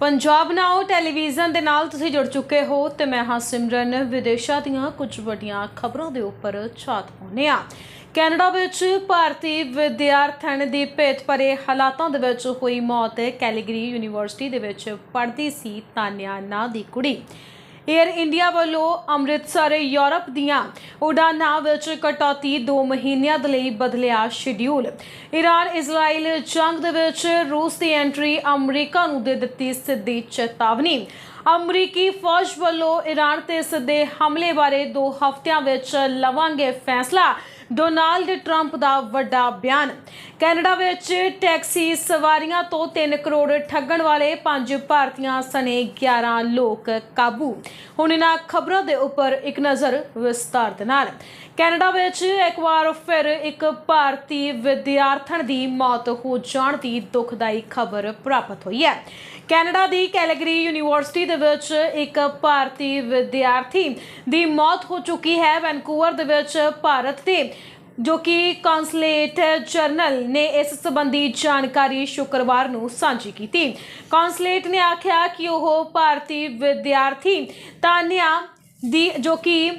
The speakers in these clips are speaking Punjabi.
ਪੰਜਾਬ ਨਾਓ ਟੈਲੀਵਿਜ਼ਨ ਦੇ ਨਾਲ ਤੁਸੀਂ ਜੁੜ ਚੁੱਕੇ ਹੋ ਤੇ ਮੈਂ ਹਾਂ ਸਿਮਰਨ। ਵਿਦੇਸ਼ਾਂ ਦੀਆਂ ਕੁਝ ਵੱਡੀਆਂ ਖਬਰਾਂ ਦੇ ਉੱਪਰ ਛਾਤ ਪਾਉਂਦੇ ਆ ਕੈਨੇਡਾ ਵਿੱਚ ਭਾਰਤੀ ਵਿਦਿਆਰਥਣ ਦੀ ਭੇਤ ਭਰੇ ਹਾਲਾਤਾਂ ਦੇ ਵਿੱਚ ਹੋਈ ਮੌਤ। ਕੈਲੀਗਰੀ ਯੂਨੀਵਰਸਿਟੀ ਦੇ ਵਿੱਚ ਪੜ੍ਹਦੀ ਸੀ ਤਾਨਿਆ ਨਾਂ ਦੀ ਕੁੜੀ। ਏਅਰ ਇੰਡੀਆ ਵੱਲੋਂ ਅੰਮ੍ਰਿਤਸਰ, ਯੂਰਪ ਦੀਆਂ ਉਡਾਨਾਂ ਵਿੱਚ ਕਟੌਤੀ 2 ਮਹੀਨਿਆਂ ਦੇ ਲਈ ਬਦਲਿਆ ਸ਼ਡਿਊਲ ਈਰਾਨ ਇਜ਼ਰਾਈਲ ਜੰਗ ਦੇ ਵਿੱਚ ਰੂਸ ਦੀ ਐਂਟਰੀ ਅਮਰੀਕਾ ਨੂੰ ਦੇ ਦਿੱਤੀ ਸਿੱਧੀ ਚੇਤਾਵਨੀ। ਅਮਰੀਕੀ ਫੌਜ ਵੱਲੋਂ ਈਰਾਨ ਤੇ ਸਿੱਧੇ ਹਮਲੇ ਬਾਰੇ 2 ਹਫ਼ਤਿਆਂ ਵਿੱਚ ਲਵਾਂਗੇ ਫੈਸਲਾ। ਡੋਨਾਲਡ ਟਰੰਪ ਦਾ ਵੱਡਾ ਬਿਆਨ। ਕੈਨੇਡਾ ਵਿੱਚ ਟੈਕਸੀ ਸਵਾਰੀਆਂ ਤੋਂ 3 ਕਰੋੜ ਠੱਗਣ ਵਾਲੇ ਪੰਜ ਭਾਰਤੀਆਂ ਸਣੇ 11 ਲੋਕ ਕਾਬੂ। ਹੁਣ ਇਹਨਾਂ ਖਬਰਾਂ ਦੇ ਉੱਪਰ ਇੱਕ ਨਜ਼ਰ ਵਿਸਤਾਰ ਦੇ ਨਾਲ। ਕੈਨੇਡਾ ਵਿੱਚ ਇੱਕ ਵਾਰ ਫਿਰ ਇੱਕ ਭਾਰਤੀ ਵਿਦਿਆਰਥਣ ਦੀ ਮੌਤ ਹੋ ਜਾਣ ਦੀ ਦੁਖਦਾਈ ਖਬਰ ਪ੍ਰਾਪਤ ਹੋਈ ਹੈ। ਕੈਨੇਡਾ ਦੀ ਕੈਲਗਰੀ ਯੂਨੀਵਰਸਿਟੀ ਦੇ ਵਿੱਚ ਇੱਕ ਭਾਰਤੀ ਵਿਦਿਆਰਥੀ ਦੀ ਮੌਤ ਹੋ ਚੁੱਕੀ ਹੈ ਵੈਨਕੂਵਰ ਦੇ ਵਿੱਚ ਭਾਰਤ ਦੇ, ਜੋ ਕਿ ਕੌਂਸਲੇਟ ਜਰਨਲ ਨੇ ਇਸ ਸੰਬੰਧੀ ਜਾਣਕਾਰੀ ਸ਼ੁੱਕਰਵਾਰ ਨੂੰ ਸਾਂਝੀ ਕੀਤੀ। ਕੌਂਸਲੇਟ ਨੇ ਆਖਿਆ ਕਿ ਉਹ ਭਾਰਤੀ ਵਿਦਿਆਰਥੀ ਤਾਨਿਆ ਦੀ, ਜੋ ਕਿ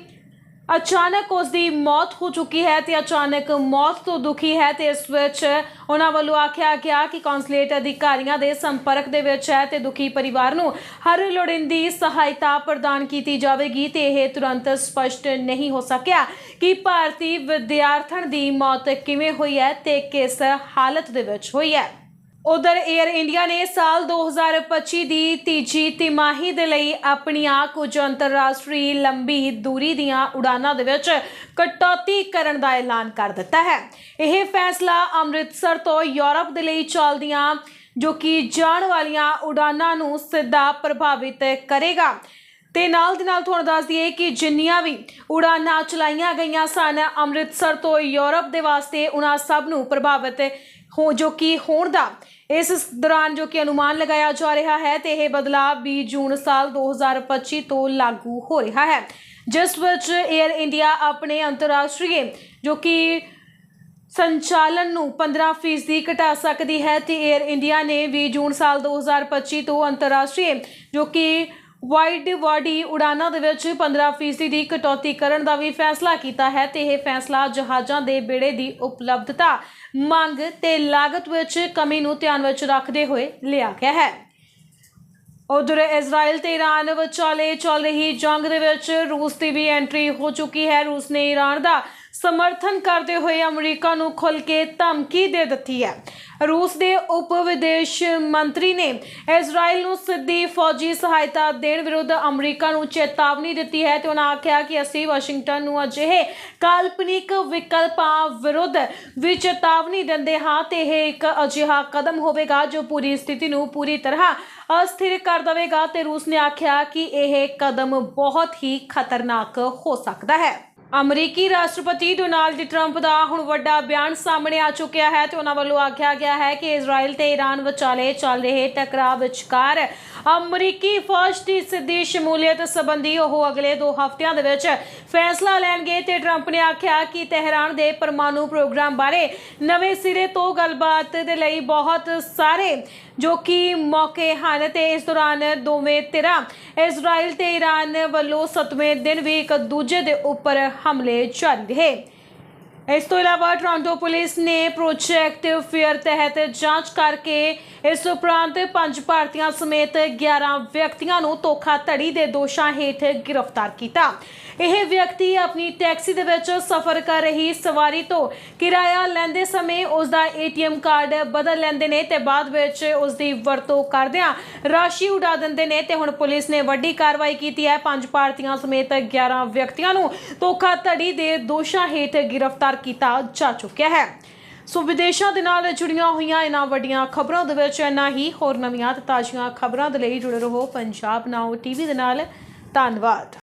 ਅਚਾਨਕ ਉਸ ਦੀ ਮੌਤ ਹੋ ਚੁੱਕੀ ਹੈ ਤੇ ਅਚਾਨਕ ਮੌਤ ਤੋਂ ਦੁਖੀ ਹੈ ਤੇ ਇਸ ਵਿੱਚ ਉਹਨਾਂ ਵੱਲੋਂ ਆਖਿਆ ਗਿਆ ਕਿ ਕੌਂਸਲੇਟ ਅਧਿਕਾਰੀਆਂ ਦੇ ਸੰਪਰਕ ਦੇ ਵਿੱਚ ਹੈ ਤੇ ਦੁਖੀ ਪਰਿਵਾਰ ਨੂੰ ਹਰ ਲੋੜੀਂਦੀ ਸਹਾਇਤਾ ਪ੍ਰਦਾਨ ਕੀਤੀ ਜਾਵੇਗੀ ਤੇ ਇਹ ਤੁਰੰਤ ਸਪਸ਼ਟ ਨਹੀਂ ਹੋ ਸਕਿਆ ਕਿ ਭਾਰਤੀ ਵਿਦਿਆਰਥਣ ਦੀ ਮੌਤ ਕਿਵੇਂ ਹੋਈ ਹੈ ਤੇ ਕਿਸ ਹਾਲਤ ਦੇ ਵਿੱਚ ਹੋਈ ਹੈ। ਉਧਰ 에ਅਰ ਇੰਡੀਆ ਨੇ ਸਾਲ 2025 ਦੀ ਤੀਜੀ ਤਿਮਾਹੀ ਦੇ ਲਈ ਆਪਣੀਆਂ ਕੁਝ ਅੰਤਰਰਾਸ਼ਟਰੀ ਲੰਬੀ ਦੂਰੀ ਦੀਆਂ ਉਡਾਨਾਂ ਦੇ ਵਿੱਚ ਕਟੌਤੀ ਕਰਨ ਦਾ ਐਲਾਨ ਕਰ ਦਿੱਤਾ ਹੈ। ਇਹ ਫੈਸਲਾ ਅੰਮ੍ਰਿਤਸਰ ਤੋਂ ਯੂਰਪ ਦੇ ਲਈ ਚੱਲਦੀਆਂ, ਜੋ ਕਿ ਜਾਣ ਵਾਲੀਆਂ ਉਡਾਨਾਂ ਨੂੰ ਸਿੱਧਾ ਪ੍ਰਭਾਵਿਤ ਕਰੇਗਾ। ਤੇ ਨਾਲ ਦੀ ਨਾਲ ਤੁਹਾਨੂੰ ਦੱਸ ਦਈਏ ਕਿ ਜਿੰਨੀਆਂ ਵੀ ਉਡਾਨਾਂ ਚਲਾਈਆਂ ਗਈਆਂ ਸਨ, ਅੰਮ੍ਰਿਤਸਰ ਤੋਂ ਯੂਰਪ ਦੇ ਵਾਸਤੇ ਉਹਨਾਂ ਸਭ ਨੂੰ ਪ੍ਰਭਾਵਿਤ ਹੋ ਜੋ ਕਿ ਹੋਣ ਦਾ। ਇਸ ਦੌਰਾਨ ਜੋ ਕਿ ਅਨੁਮਾਨ ਲਗਾਇਆ ਜਾ ਰਿਹਾ ਹੈ ਤੇ ਇਹ ਬਦਲਾਅ 20 ਜੂਨ ਸਾਲ 2025 ਤੋਂ ਲਾਗੂ ਹੋ ਰਿਹਾ ਹੈ। ਜਿਸ ਵਿੱਚ 에ਅਰ ਇੰਡੀਆ ਆਪਣੇ ਅੰਤਰਰਾਸ਼ਟਰੀ ਜੋ ਕਿ ਸੰਚਾਲਨ ਨੂੰ 15% ਘਟਾ ਸਕਦੀ ਹੈ ਤੇ 에ਅਰ ਇੰਡੀਆ ਨੇ 20 ਜੂਨ ਸਾਲ 2025 ਤੋਂ ਅੰਤਰਰਾਸ਼ਟਰੀ ਜੋ ਕਿ ਵਾਈਡ ਬਾਡੀ ਉਡਾਨਾਂ ਦੇ ਵਿੱਚ 15% ਦੀ ਕਟੌਤੀ ਕਰਨ ਦਾ ਵੀ ਫੈਸਲਾ ਕੀਤਾ ਹੈ ਤੇ ਇਹ ਫੈਸਲਾ ਜਹਾਜ਼ਾਂ ਦੇ ਬੇੜੇ ਦੀ ਉਪਲਬਧਤਾ ਮੰਗ ਤੇ ਲਾਗਤ ਵਿੱਚ ਕਮੀ ਨੂੰ ਧਿਆਨ ਵਿੱਚ ਰੱਖਦੇ ਹੋਏ ਲਿਆ ਗਿਆ ਹੈ। ਉਧਰ ਇਜ਼ਰਾਈਲ ਤੇ ਈਰਾਨ ਵਿਚਾਲੇ ਚੱਲ ਰਹੀ ਜੰਗ ਦੇ ਵਿੱਚ ਰੂਸ ਦੀ ਵੀ ਐਂਟਰੀ ਹੋ ਚੁੱਕੀ ਹੈ। ਰੂਸ ਨੇ ਈਰਾਨ ਦਾ ਸਮਰਥਨ ਕਰਦੇ ਹੋਏ ਅਮਰੀਕਾ ਨੂੰ ਖੁੱਲ ਕੇ ਧਮਕੀ ਦੇ ਦਿੱਤੀ ਹੈ। ਰੂਸ ਦੇ ਉਪ ਵਿਦੇਸ਼ ਮੰਤਰੀ ਨੇ ਇਜ਼ਰਾਈਲ ਨੂੰ ਸਿੱਧੀ ਫੌਜੀ ਸਹਾਇਤਾ ਦੇਣ ਵਿਰੁੱਧ ਅਮਰੀਕਾ ਨੂੰ ਚੇਤਾਵਨੀ ਦਿੱਤੀ ਹੈ ਤੇ ਉਹਨਾਂ ਆਖਿਆ ਕਿ ਅਸੀਂ ਵਾਸ਼ਿੰਗਟਨ ਨੂੰ ਅਜਿਹੇ ਕਾਲਪਨਿਕ ਵਿਕਲਪਾਂ ਵਿਰੁੱਧ ਵੀ ਚੇਤਾਵਨੀ ਦਿੰਦੇ ਹਾਂ ਤੇ ਇਹ ਇੱਕ ਅਜਿਹਾ ਕਦਮ ਹੋਵੇਗਾ ਜੋ ਪੂਰੀ ਸਥਿਤੀ ਨੂੰ ਪੂਰੀ ਤਰ੍ਹਾਂ ਅਸਥਿਰ ਕਰ ਦੇਵੇਗਾ ਤੇ ਰੂਸ ਨੇ ਆਖਿਆ ਕਿ ਇਹ ਕਦਮ ਬਹੁਤ ਹੀ ਖਤਰਨਾਕ ਹੋ ਸਕਦਾ ਹੈ। ਅਮਰੀਕੀ ਰਾਸ਼ਟਰਪਤੀ ਡੋਨਾਲਡ ਟਰੰਪ ਦਾ ਹੁਣ ਵੱਡਾ ਬਿਆਨ ਸਾਹਮਣੇ ਆ ਚੁੱਕਿਆ ਹੈ ਤੇ ਉਹਨਾਂ ਵੱਲੋਂ ਆਖਿਆ ਗਿਆ ਹੈ ਕਿ ਇਜ਼ਰਾਈਲ ਤੇ ਈਰਾਨ ਵਿਚਾਲੇ ਚੱਲ ਰਹੇ ਟਕਰਾਅ ਵਿਚਕਾਰ ਅਮਰੀਕੀ ਫੌਜ ਦੀ ਸਿੱਧੀ ਸ਼ਮੂਲੀਅਤ ਸੰਬੰਧੀ ਉਹ ਅਗਲੇ 2 ਹਫ਼ਤਿਆਂ ਦੇ ਵਿੱਚ ਫੈਸਲਾ ਲੈਣਗੇ ਤੇ ਟਰੰਪ ਨੇ ਆਖਿਆ ਕਿ ਤਹਿਰਾਨ ਦੇ ਪਰਮਾਣੂ ਪ੍ਰੋਗਰਾਮ ਬਾਰੇ ਨਵੇਂ ਸਿਰੇ ਤੋਂ ਗੱਲਬਾਤ ਦੇ ਲਈ ਬਹੁਤ ਸਾਰੇ ਜੋ ਕਿ ਮੌਕੇ ਹਨ ਤੇ ਇਸ ਦੌਰਾਨ ਦੋਵੇਂ ਧਿਰਾਂ ਇਜ਼ਰਾਈਲ ਤੇ ਈਰਾਨ ਵੱਲੋਂ 7ਵੇਂ ਦਿਨ ਵੀ ਇੱਕ ਦੂਜੇ ਦੇ ਉੱਪਰ ਹਮਲੇ ਜਾਰੀ ਰਹੇ। ਇਸ ਤੋਂ ਇਲਾਵਾ ਟੋਰਾਂਟੋ ਪੁਲਿਸ ਨੇ ਪ੍ਰੋਜੈਕਟ ਫੇਅਰ ਤਹਿਤ ਜਾਂਚ ਕਰਕੇ ਇਸ ਉਪਰੰਤ ਪੰਜ ਭਾਰਤੀਆਂ ਸਮੇਤ 11 ਵਿਅਕਤੀਆਂ ਨੂੰ ਧੋਖਾਧੜੀ ਦੇ ਦੋਸ਼ਾਂ ਹੇਠ ਗ੍ਰਿਫਤਾਰ ਕੀਤਾ। ਇਹ ਵਿਅਕਤੀ ਆਪਣੀ ਟੈਕਸੀ ਦੇ ਵਿੱਚ ਸਫ਼ਰ ਕਰ ਰਹੀ ਸਵਾਰੀ ਤੋਂ ਕਿਰਾਇਆ ਲੈਂਦੇ ਸਮੇਂ ਉਸ ਦਾ ਏਟੀਐਮ ਕਾਰਡ ਬਦਲ ਲੈਂਦੇ ਨੇ ਤੇ ਬਾਅਦ ਵਿੱਚ ਉਸ ਦੀ ਵਰਤੋਂ ਕਰਦਿਆਂ ਰਾਸ਼ੀ ਉਡਾ ਦਿੰਦੇ ਨੇ ਤੇ ਹੁਣ ਪੁਲਿਸ ਨੇ ਵੱਡੀ ਕਾਰਵਾਈ ਕੀਤੀ ਹੈ। ਪੰਜ ਭਾਰਤੀਆਂ ਸਮੇਤ 11 ਵਿਅਕਤੀਆਂ ਨੂੰ ਧੋਖਾਧੜੀ ਦੇ ਦੋਸ਼ਾਂ ਹੇਠ ਗ੍ਰਿਫਤਾਰ ਕੀਤਾ ਜਾ ਚੁੱਕਿਆ ਹੈ। ਸੋ ਵਿਦੇਸ਼ਾਂ ਦੇ ਨਾਲ ਜੁੜੀਆਂ ਹੋਈਆਂ ਇਹਨਾਂ ਵੱਡੀਆਂ ਖਬਰਾਂ ਦੇ ਵਿੱਚ ਇੰਨਾ ਹੀ। ਹੋਰ ਨਵੀਆਂ ਤੇ ਤਾਜ਼ੀਆਂ ਖਬਰਾਂ ਦੇ ਲਈ ਜੁੜੇ ਰਹੋ ਪੰਜਾਬ ਨਾਓ ਟੀਵੀ ਦੇ ਨਾਲ। ਧੰਨਵਾਦ।